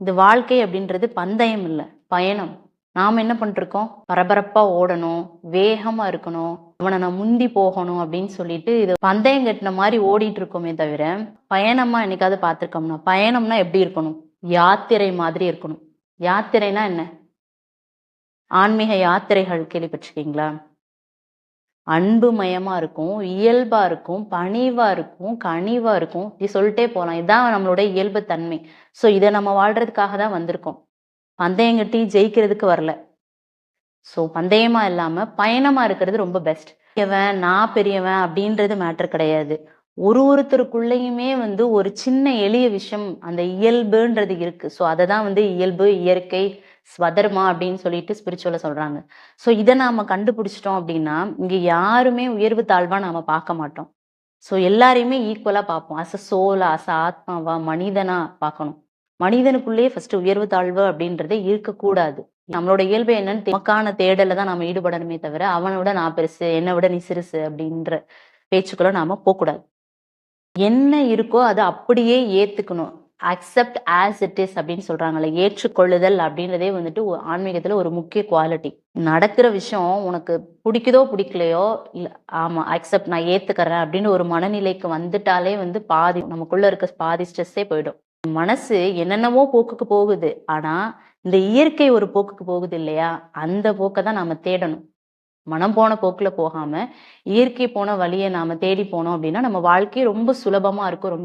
இந்த வாழ்க்கை அப்படின்றது பந்தயம் இல்ல. பயணம். நாம என்ன பண்ணிருக்கோம் பரபரப்பா ஓடணும், வேகமா இருக்கணும், அவனை நான் முந்தி போகணும் அப்படின்னு சொல்லிட்டு இது பந்தயம் கட்டின மாதிரி ஓடிட்டு இருக்கோமே தவிர, பயணமா என்னைக்காவது பார்த்துருக்கோம்னா? பயணம்னா எப்படி இருக்கணும்? யாத்திரை மாதிரி இருக்கணும். யாத்திரைனா என்ன? ஆன்மீக யாத்திரைகள் கேள்விப்பட்டிருக்கீங்களா? அன்புமயமாக இருக்கும், இயல்பா இருக்கும், பணிவா இருக்கும், கனிவா இருக்கும். இப்படி சொல்லிட்டே போகலாம் இதான் நம்மளோட இயல்பு தன்மை. ஸோ இதை நம்ம வாழ்றதுக்காக தான் வந்திருக்கோம். பந்தயம் கட்டி ஜெயிக்கிறதுக்கு வரல. ஸோ பந்தயமா இல்லாம பயணமா இருக்கிறது ரொம்ப பெஸ்ட். பெரியவன், நான் பெரியவன் அப்படின்றது மேட்டர் கிடையாது. ஒரு ஒருத்தருக்குள்ளேயுமே வந்து ஒரு சின்ன எளிய விஷயம் அந்த இயல்புன்றது இருக்கு. ஸோ அதை தான் வந்து இயல்பு, இயற்கை, ஸ்வதர்மா அப்படின்னு சொல்லிட்டு ஸ்பிரிச்சுவலை சொல்றாங்க. ஸோ இதை நாம கண்டுபிடிச்சிட்டோம் அப்படின்னா, இங்க யாருமே உயர்வு தாழ்வா நாம பார்க்க மாட்டோம். ஸோ எல்லாரையுமே ஈக்குவலா பார்ப்போம். அச சோலா, அச ஆத்மாவா, மனிதனா பார்க்கணும். மனிதனுக்குள்ளேயே ஃபர்ஸ்ட் உயர்வு தாழ்வு அப்படின்றதே இருக்கக்கூடாது. நம்மளோட இயல்பு என்னன்னு நமக்கான தேடல்ல தான் நாம ஈடுபடணுமே தவிர, அவனோட விட நான் பெருசு, என்னை விட நீ சிறுசு அப்படின்ற பேச்சுக்குள்ள நாம போகக்கூடாது என்ன இருக்கோ அதை அப்படியே ஏத்துக்கணும். அக்செப்ட் ஆஸ் இட் இஸ் அப்படின்னு சொல்றாங்கல்ல. ஏற்றுக்கொள்ளுதல் அப்படின்றதே வந்துட்டு ஆன்மீகத்துல ஒரு முக்கிய குவாலிட்டி. நடக்கிற விஷயம் உனக்கு பிடிக்குதோ, பிடிக்கலையோ, இல்ல ஆமா அக்செப்ட் நான் ஏத்துக்கிறேன் அப்படின்னு ஒரு மனநிலைக்கு வந்துட்டாலே வந்து பாதி நமக்குள்ள இருக்க பாதி ஸ்ட்ரெஸ்ஸே போயிடும். மனசு என்னென்னவோ போக்குக்கு போகுது. ஆனா, இந்த இயற்கை ஒரு போக்குக்கு போகுது இல்லையா? அந்த போக்கை தான் நாம தேடணும். மனம் போன போக்குல போகாம, இயற்கை போன வழியை நாம தேடி போனோம் அப்படின்னா, நம்ம வாழ்க்கை ரொம்ப சுலபமா இருக்கும். ரொம்ப